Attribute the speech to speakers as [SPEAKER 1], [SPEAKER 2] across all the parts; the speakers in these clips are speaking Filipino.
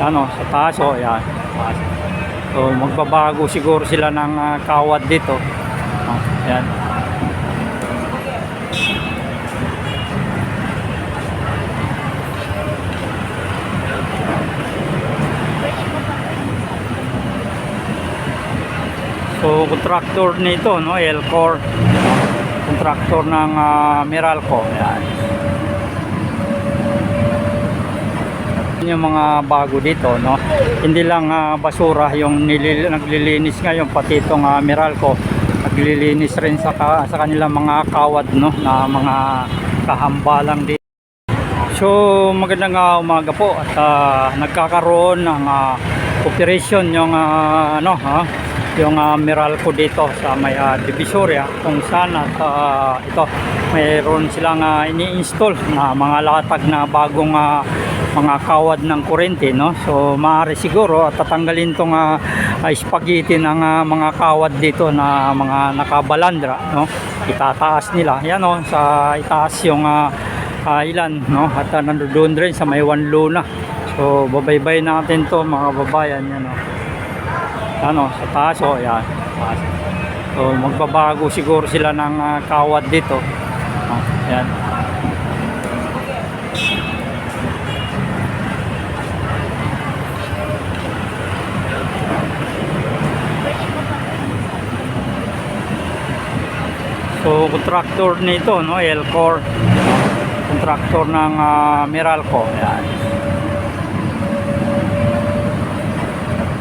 [SPEAKER 1] ano, sa taas, oh, yan. Taas. So, magbabago siguro sila ng ah, kawad dito. Oh, yan. So, contractor nito, no, Elcor. Contractor ng ah, Meralco. Yan. Yun yung mga bago dito, no. Hindi lang ah, basura yung nilil- naglilinis ngayon pati itong ah, Meralco. Naglilinis rin sa ka- sa kanilang mga kawad, no, na mga kahambalang dito. So magandang ah, umaga po at ah, nagkakaroon ng ah, operation yung ah, ano ha yung ah, Meralco dito sa may ah, Divisoria kung saan at ah, ito mayroon silang ah, ini-install na mga latag na bagong ah, mga kawad ng kurente no? So maaari siguro at tatanggalin tong ah, spaghetti ng ah, mga kawad dito na mga nakabalandra no? Itataas nila. Yan no? Sa itaas yung ah, ah, ilan no? At uh, nandoon rin sa may one luna so babaybay natin to mga babayan yan no? Ano sa taas oh yan. Taas. so magbabago siguro sila ng ah, kawad dito. Oh, yan So contractor nito no? Elcor. Contractor ng ah, Meralco. Yan.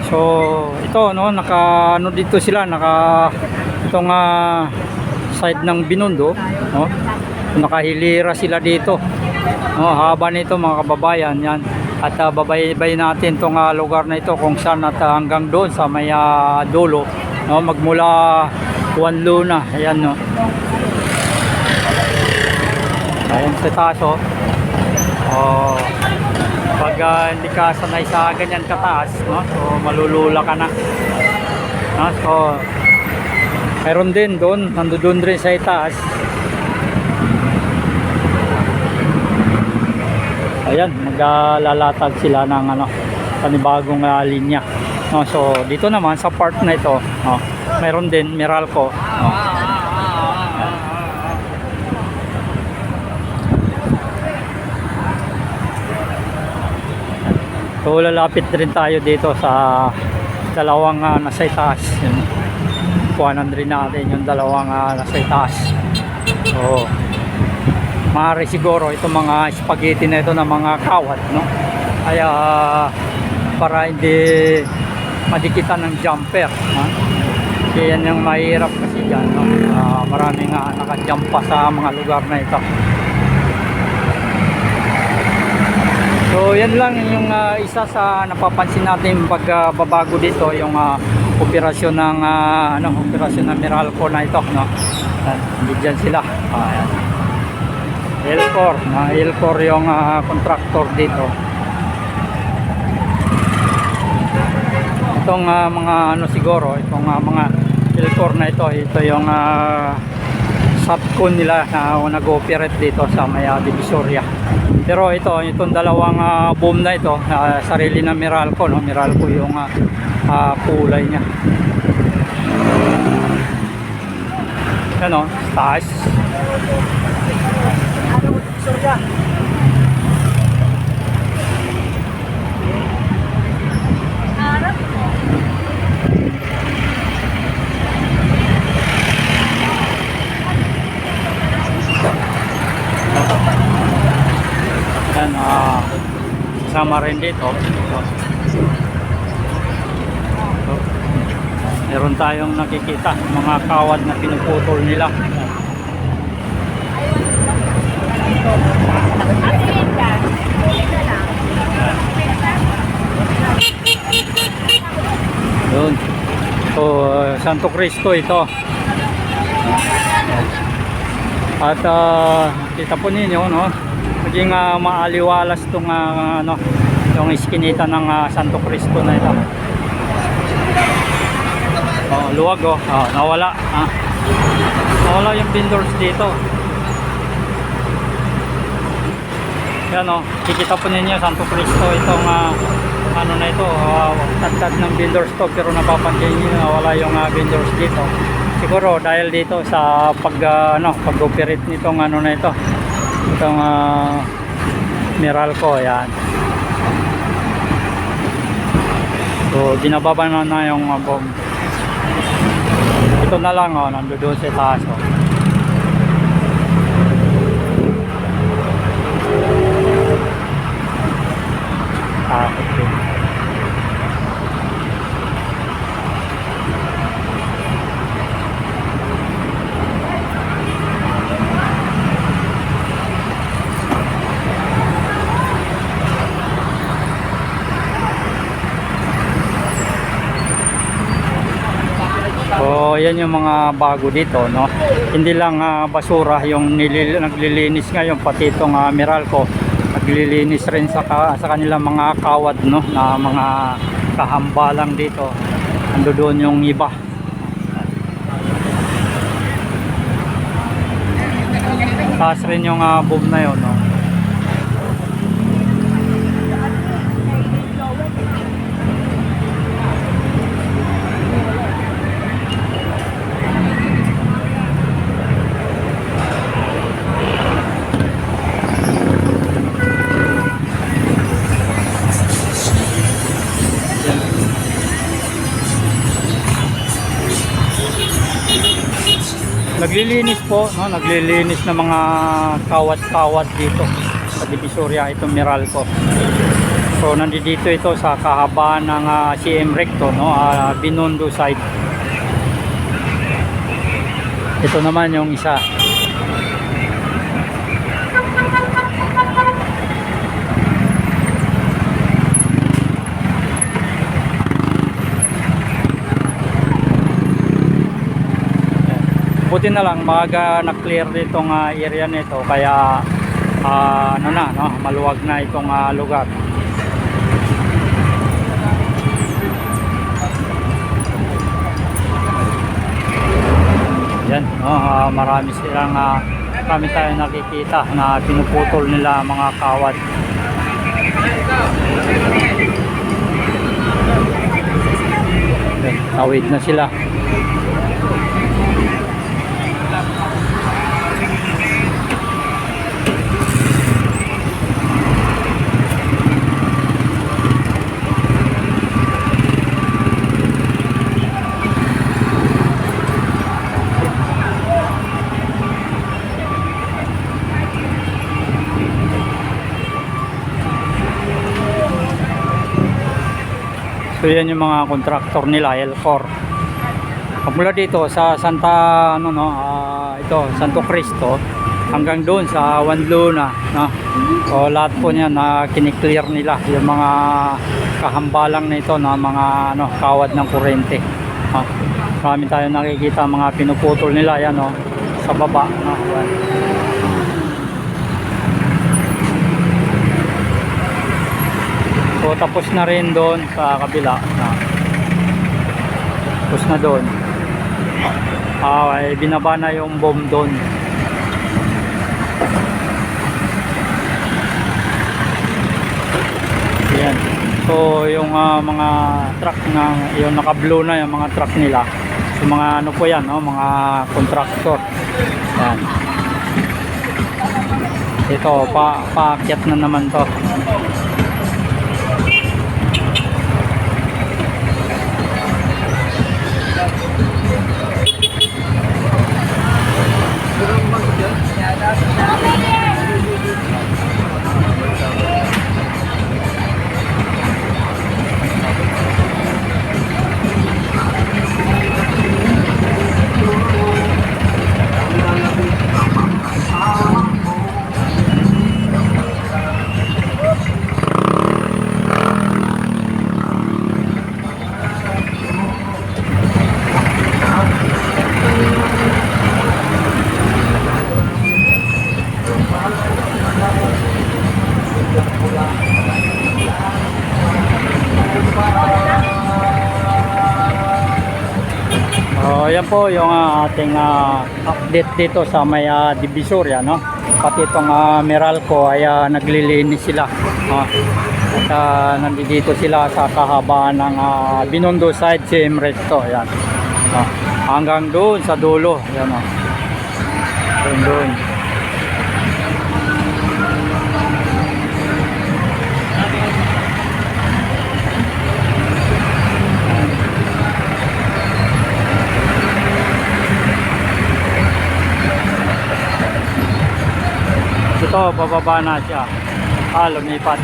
[SPEAKER 1] So ito no? Naka ano dito sila? Naka itong ah, side ng Binondo no? Nakahilira sila dito. No? Haba nito mga kababayan yan. At uh, babaybay natin tong ah, lugar na ito kung saan at ah, hanggang doon sa may ah, dulo no? Magmula Juan Luna. Ayan no Ayan sa taas oh. Oh. Pag ah, hindi ka sanay sa ganyan kataas, no? So malulula ka na. No? So Meron din doon, nandoon rin sa itaas. Ayan, maglalatag sila ng ano, panibagong ah, linya. No, so dito naman sa part na ito, no, meron din Meralco. No. So lalapit rin tayo dito sa dalawang uh, nasa itaas. Yun. Kuhanan rin natin yung dalawang uh, nasa itaas. So maaari siguro itong mga spaghetti na ito ng mga kawat, no? Kaya para hindi madikitan ng jumper, ha? Kasi yan yung mahirap kasi dyan, no? Ah, maraming uh, nakajump sa mga lugar na ito. So yan lang yung ah, isa sa napapansin natin pagbabago dito yung ah, operasyon ng ah, ano operasyon ng Meralco na ito no. Yan, Hindi dyan sila. Ah, yan. Elcor, na Elcor yung ah, contractor dito. Itong ah, mga ano siguro, itong ah, mga Elcor na ito, ito yung ah, subcon nila na nag-operate dito sa Maya Divisoria. Pero ito, itong dalawang ah, boom na ito, ah, sarili ng Meralco, no? Meralco yung ah, ah, kulay niya. Ano, taas. Yan, ah, sama rin dito. Ito. Ito. Meron tayong nakikita, mga kawad na pinuputol nila. Yun. So, uh, Santo Cristo ito. At ah, kita po ninyo, no? Maging ah, maaliwalas itong ah, ano, yung iskinita ng ah, Santo Cristo na ito. Oh, luwag oh. Oh, nawala. Ah. Nawala yung vendors dito. Yan oh, kikita po ninyo Santo Cristo itong ah, ano baliktad ng vendors to pero napapansin nyo na wala yung ah, vendors dito siguro dahil dito sa pag ah, ano pag-operate nitong ano na ito itong uh, Meralco yan so binababa na na yung uh, bomb ito na lang oh nandoon sa taas oh. So, yan yung mga bago dito, no? Hindi lang ah, basura yung nilil- naglilinis ngayon, pati itong uh, Meralco, naglilinis rin sa, ka- sa kanilang mga kawad, no? Na mga kahambalang dito. Ando doon yung iba. Taas rin yung uh, boom na yun, no? Naglilinis po, no? Naglilinis ng mga kawat-kawat dito sa Divisoria itong Meralco. So nandito ito sa kahabaan ng ah, CM Recto, no? Ah, Binondo side. Ito naman yung isa. Buti na lang maaga na-clear nitong ah, area nito. Kaya ah, ano na no? Maluwag na itong ah, lugar. Yan no? Ah, marami silang ah, marami tayo nakikita na pinuputol nila mga kawad. Yan, tawid na sila So yan yung mga kontraktor nila, Elcor. Mula dito sa Santa ano no, ah, ito Santo Cristo hanggang doon sa Juan Luna, no. So lahat po niyan na kiniklear nila yung mga kahambalang na ito na mga ano kawad ng kuryente. No. Marami tayo nakikita mga pinuputol nila yan no sa baba, no. So tapos na rin doon sa kabila. Na. Tapos na doon. Ah, ay binaba na yung bomb doon. Yan. So yung ah, mga truck na yung naka-blue na yung mga truck nila. So mga ano po yan, no? mga contractor. Yan. Ito, pa paakyat na naman to. Oh, yan po yung ah, ating ah, update dito sa may ah, Divisoria, no? Pati itong ah, Meralco ay ah, naglilinis sila. no? At ah, nandito sila sa kahabaan ng ah, Binondo side, Siem Reap to. Ayan. Ah, hanggang doon sa dulo. Ayan o. Doon doon. Ito, bababa na siya. Ah, lumipat.